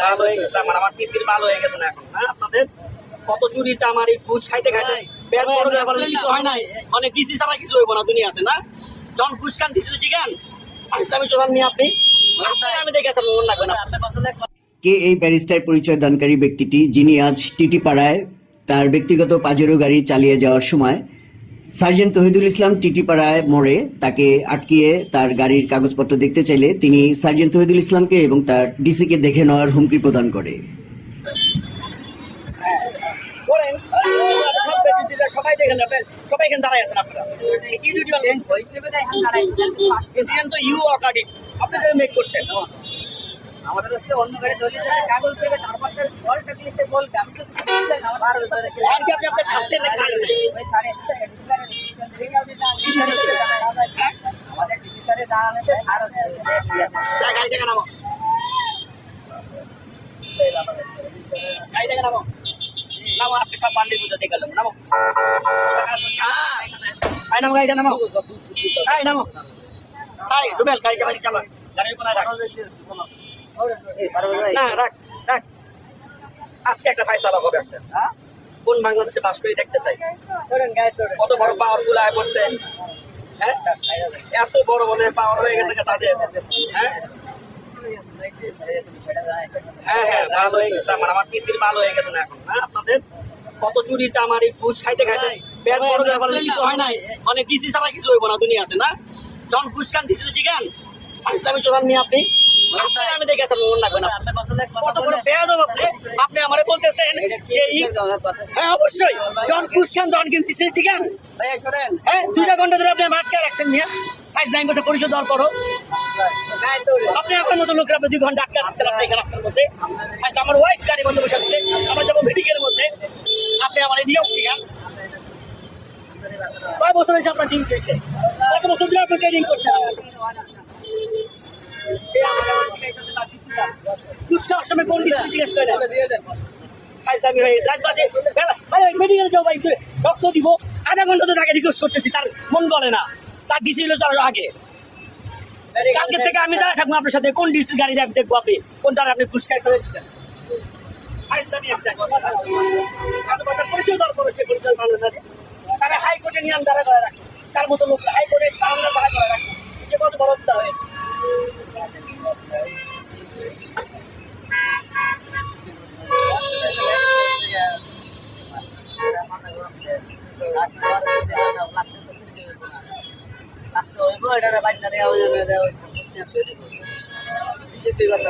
ভালো হয়ে গেছে আমার আমার পিসির ভালো হয়ে গেছে না এখন হ্যাঁ আপনাদের কত চুরি চামারি ঘুষ খাইতে খাইতে পেট বড় ব্যাপার কিছু হয় নাই। মানে ডিসি ছাড়া কিছু হইব না দুনিয়াতে না? যখন ঘুষ খান ডিসি চিকেন আমি চলান নিয়ে আপনি। আমি দেখে আসলাম মন লাগবে না কে এই ব্যারিস্টার পরিচয় দানকারী ব্যক্তিটি যিনি আজ টিটি পাড়ায় তার ব্যক্তিগত পাজেরো গাড়ি চালিয়ে যাওয়ার সময় সার্জেন্ট তহিদুল ইসলাম টিটিপাড়ায় মোড়ে তাকে আটকিয়ে তার গাড়ির কাগজপত্র দেখতে চাইলে তিনি সার্জেন্ট তহিদুল ইসলামকে এবং তার ডিসিকে দেখে নেওয়ার হুমকি প্রদান করে। করেন সব ব্যক্তিরা সবাই দেখেন সবাই এখানে দাঁড়ায় আছেন আপনারা। কি ডিউটি প্রেসিডেন্ট তো ইউ অকাডি আপনারা মেক করছেন? আমাদের হচ্ছে অন্য গাড়ি কাগজ দেবে তারপর তার সে আমি তো কিছু আর কি আপনি ছাড়ছেন না? ছাড়েন নামো আজকে সব বান্ডির মধ্যে দেখে গেলাম নামো আই নামো গাড়িতে নামো আই নামো আই রুবেল গাড়ি চালাই চালা গাড়ি কোনায় রাখ না রাখ রাখ। আজকে একটা ফাইসালা হবে একটা। হ্যাঁ? কোন বাংলাদেশে বাস করে দেখতে চাই? কত বড় পাওয়ারফুল আয় করছে? হ্যাঁ? এত বড় বড় পাওয়ার হয়ে গেছে তাদের? হ্যাঁ? হ্যাঁ হ্যাঁ ভালো হয়ে গেছে আমার। আমার পিসির ভালো হয়ে গেছে না এখন হ্যাঁ আপনাদের? কত চুরি, চামারি খাইতে বড় হয় ডিসি কিছু না দুনিয়াতে, না? যখন খান আমি চলান নিয়ে আপনি আমি দেখে আসলাম মন লাগবে না। আপনি। আমারে বলতেছেন যে হ্যাঁ অবশ্যই। যখন ঘুষ খান তখন কিন্তু ডিসি চিকেন হ্যাঁ দুইটা ঘণ্টা ধরে আপনি আটকে রাখছেন নিয়ে ফাইভ নাইন বছর পরিচয় দেওয়ার পরও। আপনি আপনার মতো লোকের আপনি দুই ঘণ্টা আটকে রাখছেন আপনি এখানে রাস্তার মধ্যে। আমার ওয়াইফ গাড়ির মধ্যে বসে আছে। আমার যাব মিটিংয়ের মধ্যে। আপনি আমার নিয়ম শিখান কয় বছর হয়েছে আপনার টিম হয়েছে কত বছর ধরে আপনি ট্রেনিং করছেন? দুষ্কার সময় কোন ডিসি জিজ্ঞেস করে ফাইজলামি হয়ে গেছে। রাত ভাই, ভাই, মেডিকেলে যাও ভাই, রক্ত দিব। আধা ঘণ্টা তো তাকে রিকোয়েস্ট করতেছি তার মন বলে না। তার ডিসি হলো তার আগে। কালকে থেকে আমি দাঁড়া থাকব আপনার সাথে। কোন ডিসির গাড়ি যাবে দেখব আপনি? কোনটা আপনি দিচ্ছেন? একটা। এত বড় পরিচয় সে পরিচয় ভালো। তারা হাইকোর্টে নিয়ম দাঁড়া করে রাখে। তার মতো লোক হাইকোর্টে দাঁড়া করে রাখে। সে কত বড় হয় করতে